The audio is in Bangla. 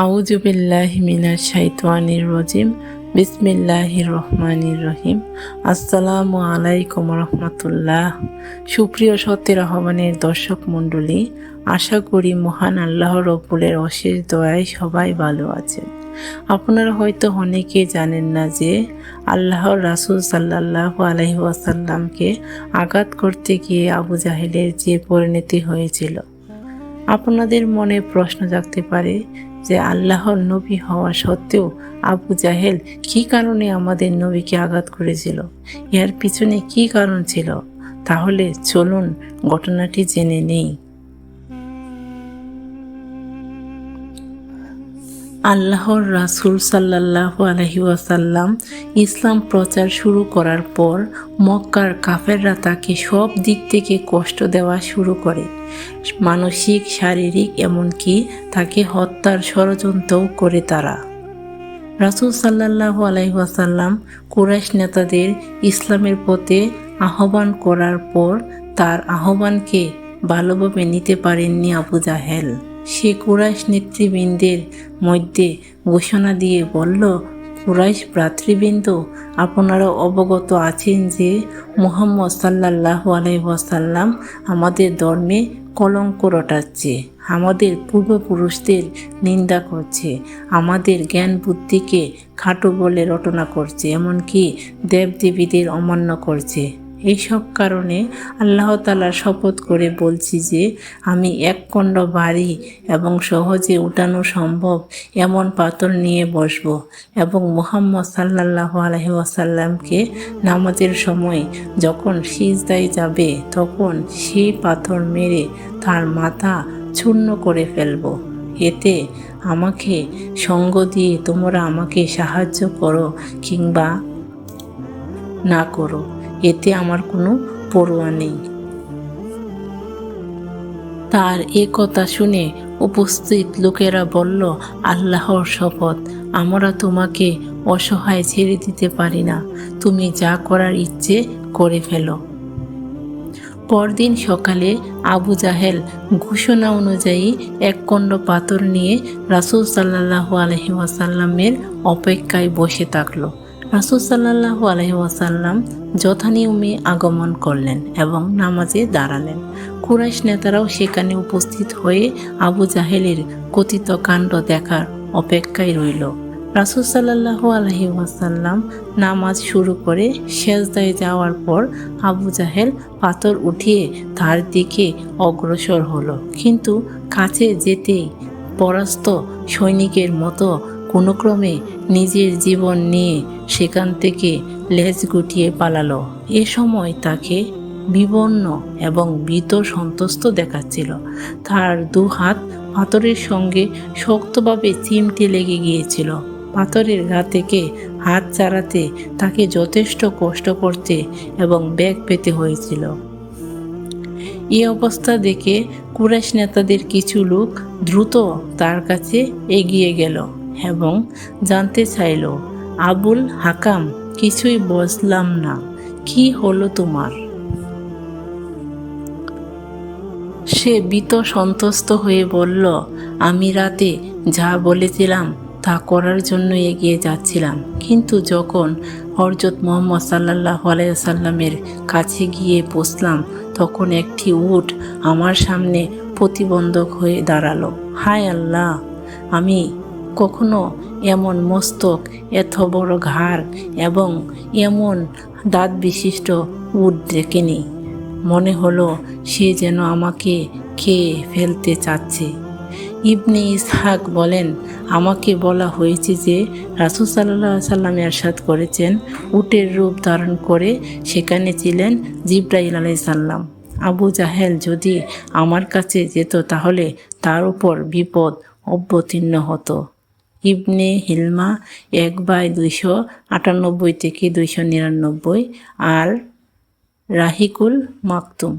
আউজুবিল্লাহ মিনার শাইতানির রজিম। বিসমিল্লাহির রহমানির রহিম। আসসালামু আলাইকুম রহমতুল্লাহ। সুপ্রিয় সত্যের আহ্বানের দর্শক মণ্ডলী, আশা করি মহান আল্লাহ রব্বুলের অশেষ দয়ায় সবাই ভালো আছেন। আপনারা হয়তো অনেকে জানেন না যে, আল্লাহর রাসূল সাল্লাল্লাহু আলাইহি ওয়াসাল্লামকে আঘাত করতে গিয়ে আবু জাহেলের যে পরিণতি হয়েছিল আপনাদের মনে প্রশ্ন জাগতে পারে যে আল্লাহর নবী হওয়া সত্ত্বেও আবু জাহেল কি কারণে আমাদের নবীকে আঘাত করেছিল? ইয়ার পিছনে কি কারণ ছিল? তাহলে চলুন ঘটনাটি জেনে নেই। আল্লাহর রাসূল আলহি ওয়াসাল্লাম ইসলাম প্রচার শুরু করার পর মক্কার কাফেররা তাকে সব দিক থেকে কষ্ট দেওয়া শুরু করে। মানসিক, শারীরিক এমনকি তাকে হত্যার ষড়যন্ত্রও করে তারা। রাসূল সাল্লাল্লাহু আলাইহি ওয়াসাল্লাম কুরাইশ নেতাদের ইসলামের পথে আহ্বান করার পর তার আহ্বানকে ভালোভাবে নিতে পারেননি আবু জাহেল। সে কুরাইশ নেতৃবৃন্দের মধ্যে ঘোষণা দিয়ে বলল, কুরাইশ ভ্রাতৃবৃন্দ, আপনারা অবগত আছেন যে মুহাম্মদ সাল্লাহ আলাইসাল্লাম আমাদের ধর্মে কলঙ্ক রটাচ্ছে, আমাদের পূর্বপুরুষদের নিন্দা করছে, আমাদের জ্ঞান বুদ্ধিকে খাটো বলে রটনা করছে, এমনকি দেবদেবীদের অমান্য করছে। এইসব কারণে আল্লাহ তালার শপথ করে বলছি যে, আমি এক খণ্ড বাড়ি এবং সহজে উঠানো সম্ভব এমন পাথর নিয়ে বসব এবং মুহাম্মদ সাল্লাহ আলহি ওয়াসাল্লামকে নামাজের সময় যখন সিজদায় যাবে তখন সেই পাথর মেরে তার মাথা চূর্ণ করে ফেলব। এতে আমাকে সঙ্গ দিয়ে তোমরা আমাকে সাহায্য করো কিংবা না করো। এতে আমার কোনো পড়ুয়া নেই। তার এ কথা শুনে উপস্থিত লোকেরা বলল, আল্লাহর শপথ, আমরা তোমাকে অসহায় ছেড়ে দিতে পারি না। তুমি যা করার ইচ্ছে করে ফেলো। পরদিন সকালে আবু জাহেল ঘোষণা অনুযায়ী এক কণ্ড পাথর নিয়ে রাসুল সাল্লাহ আলহি ওয়াসাল্লামের অপেক্ষায় বসে থাকল। রাসুল সাল্লাহ আলহি ওয়াসাল্লাম যথানিয়মে আগমন করলেন এবং নামাজে দাঁড়ালেন। কুরাইশ নেতারাও সেখানে উপস্থিত হয়ে আবু জাহেলের কথিত কাণ্ড দেখার অপেক্ষায় রইল। রাসুল সাল্লাহ আলহি ওয়াসাল্লাম নামাজ শুরু করে শেষদায় যাওয়ার পর আবু জাহেল পাথর উঠিয়ে তার দিকে অগ্রসর হলো। কিন্তু কাছে যেতেই পরাস্ত সৈনিকের মতো কোনো ক্রমে নিজের জীবন নিয়ে সেখান থেকে লেজ গুটিয়ে পালালো। এ সময় তাকে বিবর্ণ এবং ভীত সন্তুষ্ট দেখাচ্ছিল। তার দু হাত পাথরের সঙ্গে শক্তভাবে চিমটে লেগে গিয়েছিল। পাথরের গা থেকে হাত চালাতে তাকে যথেষ্ট কষ্ট করতে এবং ব্যাগ পেতে হয়েছিল। এই অবস্থা দেখে কুরাইশ নেতাদের কিছু লোক দ্রুত তার কাছে এগিয়ে গেল। এবং জানতে চাইল, আবুল হাকাম, কিছুই বুঝলাম না, কি হলো তোমার? সে বিত সন্তুষ্ট হয়ে বলল, আমি রাতে যা বলেছিলাম তা করার জন্য এগিয়ে যাচ্ছিলাম, কিন্তু যখন হরজত মোহাম্মদ সাল্লাহ আলাইসাল্লামের কাছে গিয়ে বসলাম, তখন একটি উট আমার সামনে প্রতিবন্ধক হয়ে দাঁড়াল। হায় আল্লাহ, আমি কখনো এমন মস্তক, এত বড় ঘাড় এবং এমন দাঁত বিশিষ্ট উট দেখিনি। মনে হলো সে যেন আমাকে খেয়ে ফেলতে চাচ্ছে। ইবনে ইসহাক বলেন, আমাকে বলা হয়েছে যে রাসুল সাল্লাহ সাল্লাম এরশাদ করেছেন, উটের রূপ ধারণ করে সেখানে ছিলেন জিব্রাইল আলাই সাল্লাম আবু জাহেল যদি আমার কাছে যেত তাহলে তার উপর বিপদ অব্যতীর্ণ হতো। ইবনে হিলমা এক বাই দুইশো আটানব্বই থেকে দুইশো নিরানব্বই আর রাহিকুল মাকতুম।